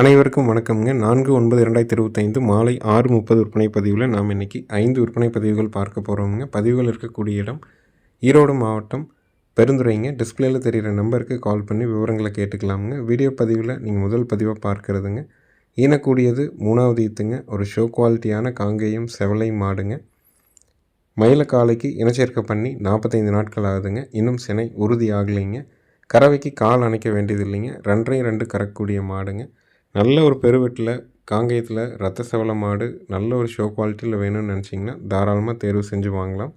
அனைவருக்கும் வணக்கம்ங்க. நான்கு ஒன்பது ரெண்டாயிரத்தி இருபத்தைந்து மாலை ஆறு முப்பது விற்பனை பதிவில் நாம் இன்றைக்கி ஐந்து விற்பனை பதிவுகள் பார்க்க போகிறோமுங்க பதிவுகள் இருக்கக்கூடிய இடம் ஈரோடு மாவட்டம் பெருந்துறைங்க. டிஸ்பிளேயில் தெரிகிற நம்பருக்கு கால் பண்ணி விவரங்களை கேட்டுக்கலாமுங்க. வீடியோ பதிவில் நீங்கள் முதல் பதிவாக பார்க்குறதுங்க. ஈனக்கூடியது மூணாவது ஈத்துங்க. ஒரு ஷோ குவாலிட்டியான காங்கேயம் செவலை மாடுங்க. மயில காலைக்கு இனச்சேர்க்கை பண்ணி நாற்பத்தைந்து நாட்கள் ஆகுதுங்க. இன்னும் சினை உறுதி ஆகலைங்க. கறவைக்கு கால் அணைக்க வேண்டியது இல்லைங்க ரெண்டு கறக்கக்கூடிய மாடுங்க. நல்ல ஒரு பெருவெட்டில் காங்கேயத்தில் ரத்த சவள மாடு நல்ல ஒரு ஷோ குவாலிட்டியில் வேணும்னு நினச்சிங்கன்னா தாராளமாக தேர்வு செஞ்சு வாங்கலாம்.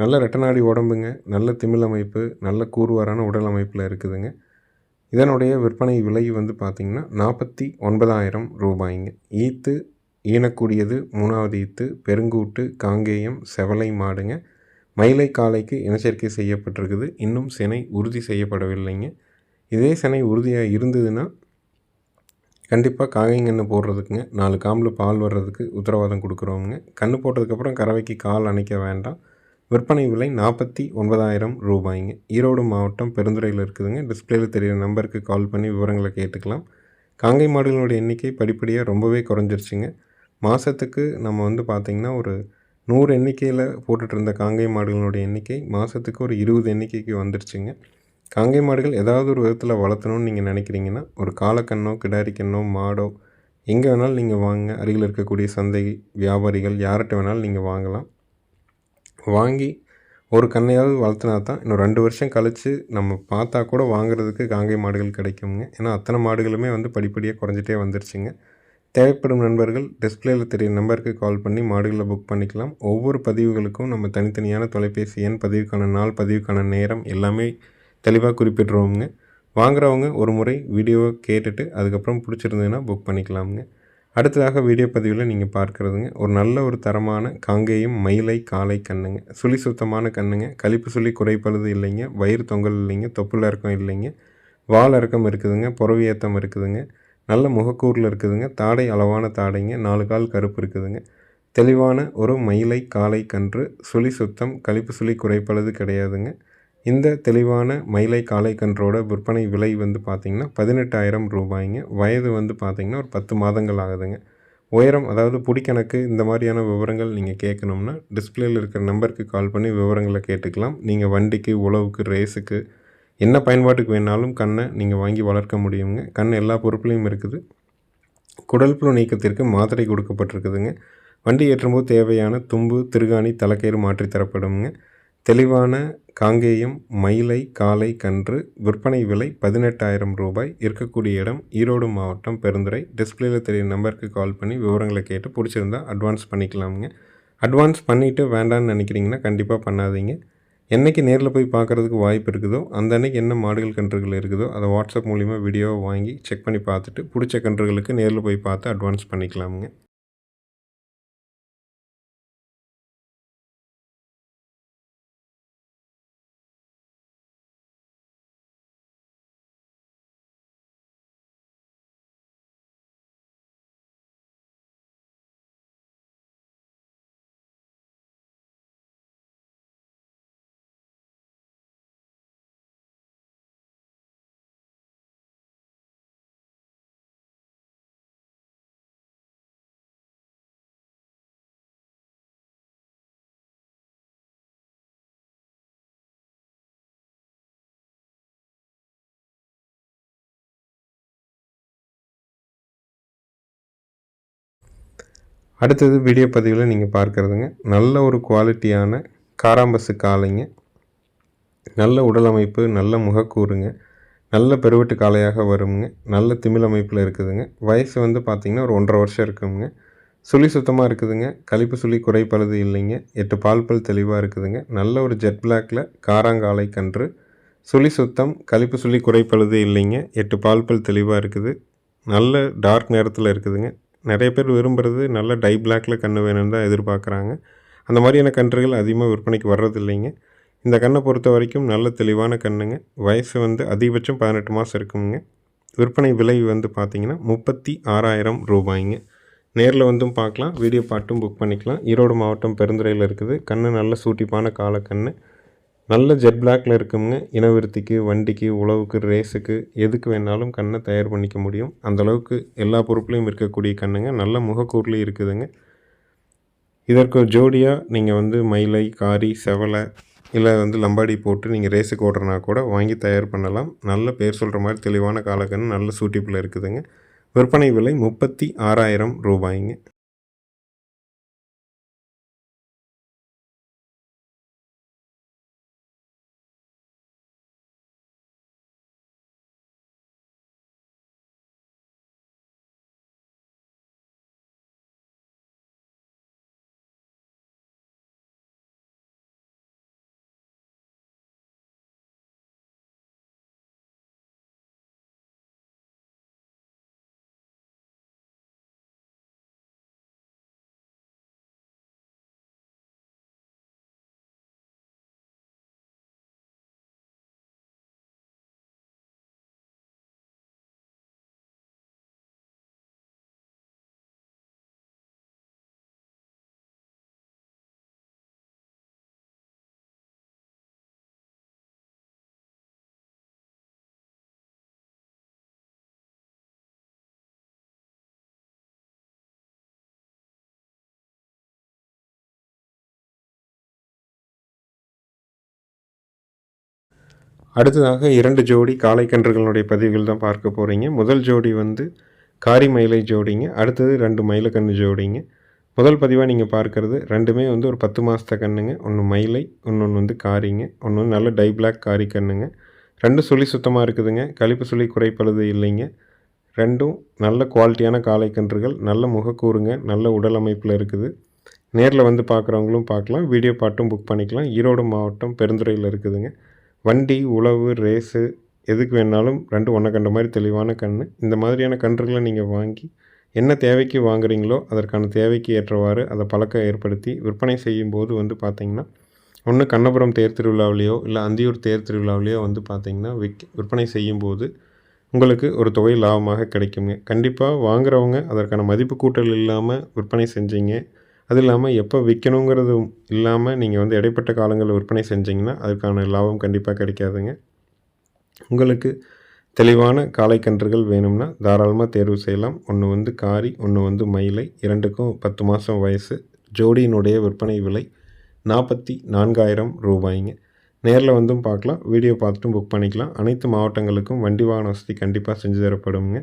நல்ல ரெட்டநாடி உடம்புங்க நல்ல திமிழ் அமைப்பு நல்ல கூறுவாரான உடல் அமைப்பில் இருக்குதுங்க. இதனுடைய விற்பனை விலை வந்து பார்த்திங்கன்னா நாற்பத்தி ஒன்பதாயிரம் ரூபாய்ங்க. ஈத்து ஈனக்கூடியது மூணாவது ஈத்து பெருங்கூட்டு காங்கேயம் செவலை மாடுங்க. மயிலை காலைக்கு இனச்சேர்க்கை செய்யப்பட்டிருக்குது. இன்னும் சினை உறுதி செய்யப்படவில்லைங்க. இதே சினை உறுதியாக இருந்ததுன்னா கண்டிப்பாக காகைங்கன்று போடுறதுக்குங்க. நாலு காம்பில் பால் வர்றதுக்கு உத்தரவாதம் கொடுக்குறோமுங்க கன்று போட்டதுக்கப்புறம் கறவைக்கு கால் அணைக்க வேண்டாம். விற்பனை விலை நாற்பத்தி ஒன்பதாயிரம் ரூபாய்ங்க. ஈரோடு மாவட்டம் பெருந்துறையில் இருக்குதுங்க. டிஸ்பிளேயில் தெரிகிற நம்பருக்கு கால் பண்ணி விவரங்களை கேட்டுக்கலாம். காங்கை மாடுகளுடைய எண்ணிக்கை படிப்படியாக ரொம்பவே குறைஞ்சிருச்சுங்க. மாதத்துக்கு நம்ம வந்து பார்த்திங்கன்னா ஒரு நூறு எண்ணிக்கையில் போட்டுட்ருந்த காங்கை மாடுகளோட எண்ணிக்கை மாதத்துக்கு ஒரு இருபது எண்ணிக்கைக்கு வந்துருச்சுங்க. காங்கை மாடுகள் ஏதாவது ஒரு விதத்தில் வளர்த்தணும்னு நீங்கள் நினைக்கிறீங்கன்னா ஒரு காலக்கண்ணோ கிடாரிக்கண்ணோ மாடோ எங்கே வேணாலும் நீங்கள் வாங்க. அருகில் இருக்கக்கூடிய சந்தை வியாபாரிகள் யார்கிட்ட வேணாலும் நீங்கள் வாங்கலாம். வாங்கி ஒரு கண்ணையாவது வளர்த்துனா தான் இன்னும் ரெண்டு வருஷம் கழித்து நம்ம பார்த்தா கூட வாங்குறதுக்கு காங்கை மாடுகள் கிடைக்குங்க. ஏன்னா அத்தனை மாடுகளுமே வந்து படிப்படியாக குறைஞ்சிட்டே வந்துருச்சுங்க. தேவைப்படும் நண்பர்கள் டிஸ்பிளேயில் தெரிய நம்பருக்கு கால் பண்ணி மாடுகளை புக் பண்ணிக்கலாம். ஒவ்வொரு பதிவுகளுக்கும் நம்ம தனித்தனியான தொலைபேசி எண் பதிவுக்கான நாள் பதிவுக்கான நேரம் எல்லாமே தெளிவாக குறிப்பிட்ருவோங்க வாங்குறவங்க ஒரு முறை வீடியோவை கேட்டுட்டு அதுக்கப்புறம் பிடிச்சிருந்ததுன்னா புக் பண்ணிக்கலாமுங்க. அடுத்ததாக வீடியோ பதிவில் நீங்கள் பார்க்குறதுங்க. ஒரு நல்ல ஒரு தரமான காங்கேயம் மயிலை காலை கண்ணுங்க. சுழி சுத்தமான கண்ணுங்க. கழிப்பு சுழி குறைப்பழுது இல்லைங்க. வயிறு தொங்கல் இல்லைங்க. தொப்புல இறக்கம் இல்லைங்க. வால் இறக்கம் இருக்குதுங்க. புறவியேத்தம் இருக்குதுங்க. நல்ல முகக்கூரில் இருக்குதுங்க. தாடை அளவான தாடைங்க. நாலு கால் கருப்பு இருக்குதுங்க. தெளிவான ஒரு மயிலை காலை கன்று. சுழி சுத்தம். கழிப்பு சுழி குறைப்பழுது கிடையாதுங்க. இந்த தெளிவான மயிலை காளை கன்றோட விற்பனை விலை வந்து பார்த்திங்கன்னா பதினெட்டாயிரம் ரூபாய்ங்க. வயது வந்து பார்த்திங்கன்னா ஒரு பத்து மாதங்கள் ஆகுதுங்க. உயரம் அதாவது பிடிக்கணக்கு இந்த மாதிரியான விவரங்கள் நீங்கள் கேட்கணும்னா டிஸ்பிளேயில் இருக்கிற நம்பருக்கு கால் பண்ணி விவரங்களை கேட்டுக்கலாம். நீங்கள் வண்டிக்கு உழவுக்கு ரேஸுக்கு என்ன பயன்பாட்டுக்கு வேணாலும் கண்ணை நீங்கள் வாங்கி வளர்க்க முடியுங்க. கண் எல்லா பொருட்களையும் இருக்குது. குடல் புழு நீக்கத்திற்கு மாத்திரை கொடுக்கப்பட்டிருக்குதுங்க. வண்டி ஏற்றும்போது தேவையான தும்பு திருகாணி தலைக்கயிறு மாற்றி தரப்படுங்க தெளிவான காங்கேயம் மயிலை காலை கன்று விற்பனை விலை பதினெட்டாயிரம் ரூபாய். இருக்கக்கூடிய இடம் ஈரோடு மாவட்டம் பெருந்துறை. டிஸ்பிளேயில் தெரியும் நம்பருக்கு கால் பண்ணி விவரங்களை கேட்டு பிடிச்சிருந்தா அட்வான்ஸ் பண்ணிக்கலாமுங்க. அட்வான்ஸ் பண்ணிவிட்டு வேண்டான்னு நினைக்கிறீங்கன்னா கண்டிப்பாக பண்ணாதீங்க. என்றைக்கு நேரில் போய் பார்க்குறதுக்கு வாய்ப்பு இருக்குதோ அந்த அன்னைக்கு என்ன மாடுகள் கன்றுகள் இருக்குதோ அதை வாட்ஸ்அப் மூலிமா வீடியோவை வாங்கி செக் பண்ணி பார்த்துட்டு பிடிச்ச கன்றுகளுக்கு நேரில் போய் பார்த்து அட்வான்ஸ் பண்ணிக்கலாமுங்க. அடுத்தது வீடியோ பதிவில் நீங்கள் பார்க்குறதுங்க. நல்ல ஒரு குவாலிட்டியான காராம்பசு காளைங்க. நல்ல உடல் அமைப்பு நல்ல முகக்கூறுங்க. நல்ல பெருவெட்டு காளையாக வருங்க. நல்ல திமிழ் அமைப்பில் இருக்குதுங்க. வயசு வந்து பார்த்திங்கன்னா ஒரு ஒன்றரை வருஷம் இருக்குங்க. சுழி சுத்தமாக இருக்குதுங்க. கழிப்பு சுழி குறைப்பழுது இல்லைங்க. எட்டு பால் பல் தெளிவாக இருக்குதுங்க. நல்ல ஒரு ஜெட் பிளாக்கில் காராங்காலை கன்று. சுழி சுத்தம் கழிப்பு சுழி குறைப்பழுது இல்லைங்க. எட்டு பால் பல் தெளிவாக இருக்குது. நல்ல டார்க் நேரத்தில் இருக்குதுங்க. நிறைய பேர் விரும்புகிறது நல்ல டை பிளாக்கில் கன்று வேணும்னு தான் எதிர்பார்க்குறாங்க. அந்த மாதிரியான கன்றுகள் அதிகமாக விற்பனைக்கு வர்றதில்லைங்க. இந்த கண்ணை பொறுத்த வரைக்கும் நல்ல தெளிவான கண்ணுங்க. வயசு வந்து அதிகபட்சம் பதினெட்டு மாதம் இருக்குங்க. விற்பனை விலை வந்து பார்த்திங்கன்னா முப்பத்தி ஆறாயிரம் ரூபாய்ங்க. நேரில் வந்தும் பார்க்கலாம் வீடியோ பாட்டும் புக் பண்ணிக்கலாம். ஈரோடு மாவட்டம் பெருந்துறையில் இருக்குது. கண்ணு நல்ல சூட்டிப்பான காலக்கண்ணு. நல்ல ஜெட் பிளாக்ல இருக்குங்க இனவிருத்திக்கு வண்டிக்கு உழவுக்கு ரேஸுக்கு எதுக்கு வேணாலும் கண்ணை தயார் பண்ணிக்க முடியும். அந்தளவுக்கு எல்லா பொருட்களையும் இருக்கக்கூடிய கண்ணுங்க. நல்ல முகக்கூர்லேயும் இருக்குதுங்க. இதற்கு ஜோடியாக நீங்கள் வந்து மயிலை காரி செவலை இல்லை வந்து லம்பாடி போட்டு நீங்கள் ரேஸுக்கு ஓடுறனா கூட வாங்கி தயார் பண்ணலாம். நல்ல பேர் சொல்கிற மாதிரி தெளிவான காலக்கன்று நல்ல சூட்டிப்பில் இருக்குதுங்க. விற்பனை விலை முப்பத்தி ஆறாயிரம் ரூபாய்ங்க. அடுத்ததாக இரண்டு ஜோடி காளைக்கன்றுகளுடைய பதிவுகள் தான் பார்க்க போகிறீங்க முதல் ஜோடி வந்து காரி மயிலை ஜோடிங்க. அடுத்தது ரெண்டு மயிலக்கன்று ஜோடிங்க. முதல் பதிவாக நீங்கள் பார்க்குறது ரெண்டுமே வந்து ஒரு பத்து மாதத்த கண்ணுங்க. ஒன்று மயிலை இன்னொன்று வந்து காரிங்க. ஒன்று நல்ல டை பிளாக் காரி கண்ணுங்க. ரெண்டும் சுழி சுத்தமாக இருக்குதுங்க. கழிப்பு சுழி குறைப்பழுது இல்லைங்க. ரெண்டும் நல்ல குவாலிட்டியான காளைக்கன்றுகள் நல்ல முகக்கூறுங்க. நல்ல உடல் அமைப்பில் இருக்குது. நேரில் வந்து பார்க்குறவங்களும் பார்க்கலாம். வீடியோ பாட்டும் புக் பண்ணிக்கலாம். ஈரோடு மாவட்டம் பெருந்துறையில் இருக்குதுங்க. வண்டி உழவு ரேஸு எதுக்கு வேணாலும் ரெண்டு ஒன்றை கண்ட மாதிரி தெளிவான கண் இந்த மாதிரியான கன்றுகளை நீங்கள் வாங்கி என்ன தேவைக்கு வாங்குறீங்களோ அதற்கான தேவைக்கு ஏற்றவாறு அதை பழக்கம் ஏற்படுத்தி விற்பனை செய்யும்போது வந்து பார்த்திங்கன்னா ஒன்று கண்ணபுரம் தேர் திருவிழாவிலையோ இல்லை அந்தியூர் தேர் திருவிழாவிலையோ வந்து பார்த்திங்கன்னா விக் விற்பனை செய்யும்போது உங்களுக்கு ஒரு தொகை லாபமாக கிடைக்குங்க. கண்டிப்பாக வாங்குறவங்க அதற்கான மதிப்பு கூட்டல் இல்லாமல் விற்பனை செஞ்சீங்க அது இல்லாமல் எப்போ விற்கணுங்கிறதும் இல்லாமல் நீங்கள் வந்து இடைப்பட்ட காலங்களில் விற்பனை செஞ்சிங்கன்னா அதுக்கான லாபம் கண்டிப்பாக கிடைக்காதுங்க. உங்களுக்கு தெளிவான காளைக்கன்றுகள் வேணும்னா தாராளமாக தேர்வு செய்யலாம். ஒன்று வந்து காரி ஒன்று வந்து மயிலை இரண்டுக்கும் பத்து மாதம் வயசு ஜோடியினுடைய விற்பனை விலை நாற்பத்தி நான்காயிரம் ரூபாய்ங்க. நேரில் வந்தும் பார்க்கலாம் வீடியோ பார்த்துட்டும் புக் பண்ணிக்கலாம். அனைத்து மாவட்டங்களுக்கும் வண்டி வாகன வசதி கண்டிப்பாக செஞ்சு தரப்படுங்க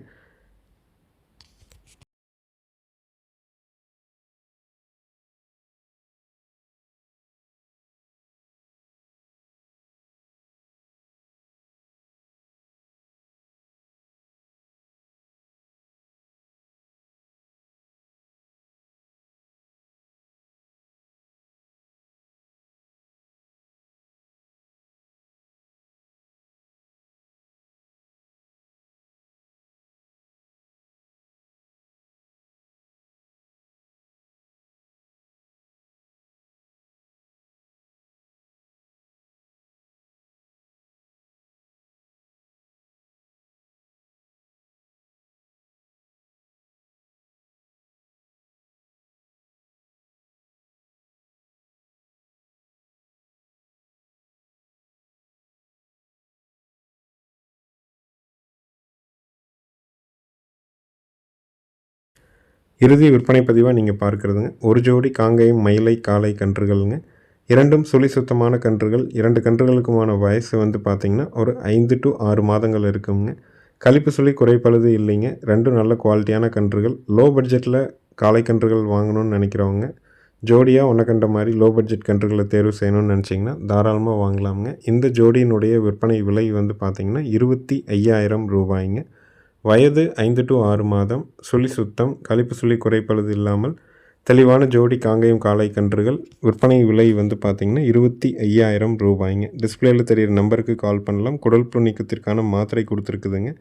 இறுதி விற்பனை பதிவாக நீங்கள் பார்க்குறதுங்க. ஒரு ஜோடி காங்கையும் மயிலை காளை கன்றுகள்ங்க. இரண்டும் சுழி சுத்தமான கன்றுகள். இரண்டு கன்றுகளுக்குமான வயசு வந்து பார்த்திங்கன்னா ஒரு ஐந்து டு ஆறு மாதங்கள் இருக்குங்க. கழிப்பு சுழி குறைப்பழுது இல்லைங்க. ரெண்டும் நல்ல குவாலிட்டியான கன்றுகள். லோ பட்ஜெட்டில் காளை கன்றுகள் வாங்கணும்னு நினைக்கிறவங்க ஜோடியாக ஒன்றை கண்ட மாதிரி லோ பட்ஜெட் கன்றுகளை தேர்வு செய்யணும்னு நினச்சிங்கன்னா தாராளமாக வாங்கலாமுங்க. இந்த ஜோடியினுடைய விற்பனை விலை வந்து பார்த்திங்கன்னா இருபத்தி ஐயாயிரம் ரூபாய்ங்க. வயது ஐந்து டு ஆறு மாதம் சுழி சுத்தம் கழிப்பு சுழி குறைப்பழுது இல்லாமல் தெளிவான ஜோடி காங்கேயம் காளை கன்றுகள் விற்பனை விலை வந்து பார்த்திங்கன்னா இருபத்தி ஐயாயிரம் ரூபாய்ங்க. டிஸ்பிளேயில் தெரிகிற நம்பருக்கு கால் பண்ணலாம். குடல் புண்ணிக்கத்திற்கான மாத்திரை கொடுத்துருக்குதுங்க.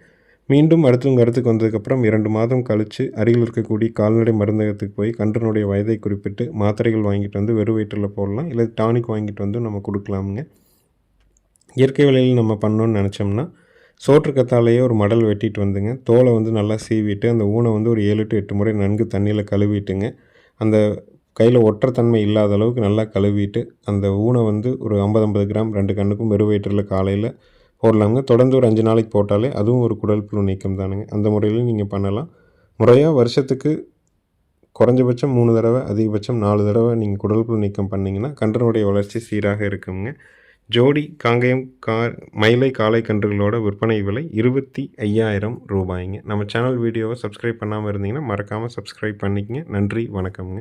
மீண்டும் அடுத்தவங்க உங்கள் இடத்துக்கு வந்ததுக்கப்புறம் இரண்டு மாதம் கழித்து அருகில் இருக்கக்கூடிய கால்நடை மருந்தகத்துக்கு போய் கன்றுனுடைய வயதை குறிப்பிட்டு மாத்திரைகள் வாங்கிட்டு வந்து வெறும் வயிற்றில் போடலாம். இல்லை டானிக் வாங்கிட்டு வந்து நம்ம கொடுக்கலாமுங்க. இயற்கை விலையில் நம்ம பண்ணோன்னு நினச்சோம்னா சோற்றுக்கத்தாலேயே ஒரு மடல் வெட்டிட்டு வந்துங்க. தோலை வந்து நல்லா சீவிட்டு அந்த ஊனை வந்து ஒரு ஏழு டு எட்டு முறை நன்கு தண்ணியில் கழுவிட்டுங்க. அந்த கையில் ஒற்றத்தன்மை இல்லாத அளவுக்கு நல்லா கழுவிட்டு அந்த ஊனை வந்து ஒரு ஐம்பது ஐம்பது கிராம் ரெண்டு கண்ணுக்கும் வெறும் வயிற்றில் காலையில் போடலாங்க தொடர்ந்து ஒரு அஞ்சு நாளைக்கு போட்டாலே அதுவும் ஒரு குடல் புழு நீக்கம் தானுங்க. அந்த முறையில் நீங்கள் பண்ணலாம். முறையாக வருஷத்துக்கு குறைஞ்சபட்சம் மூணு தடவை அதிகபட்சம் நாலு தடவை நீங்கள் குடல் புழு நீக்கம் பண்ணிங்கன்னா கன்றனுடைய வளர்ச்சி சீராக இருக்குங்க. ஜோடி காங்கேயம் கா மயிலை காலை கன்றுகளோட விற்பனை விலை இருபத்தி ஐயாயிரம் ரூபாய்ங்க. நம்ம சேனல் வீடியோவை சப்ஸ்கிரைப் பண்ணாமல் இருந்தீங்கன்னா மறக்காமல் சப்ஸ்கிரைப் பண்ணிக்கங்க. நன்றி வணக்கம்ங்க.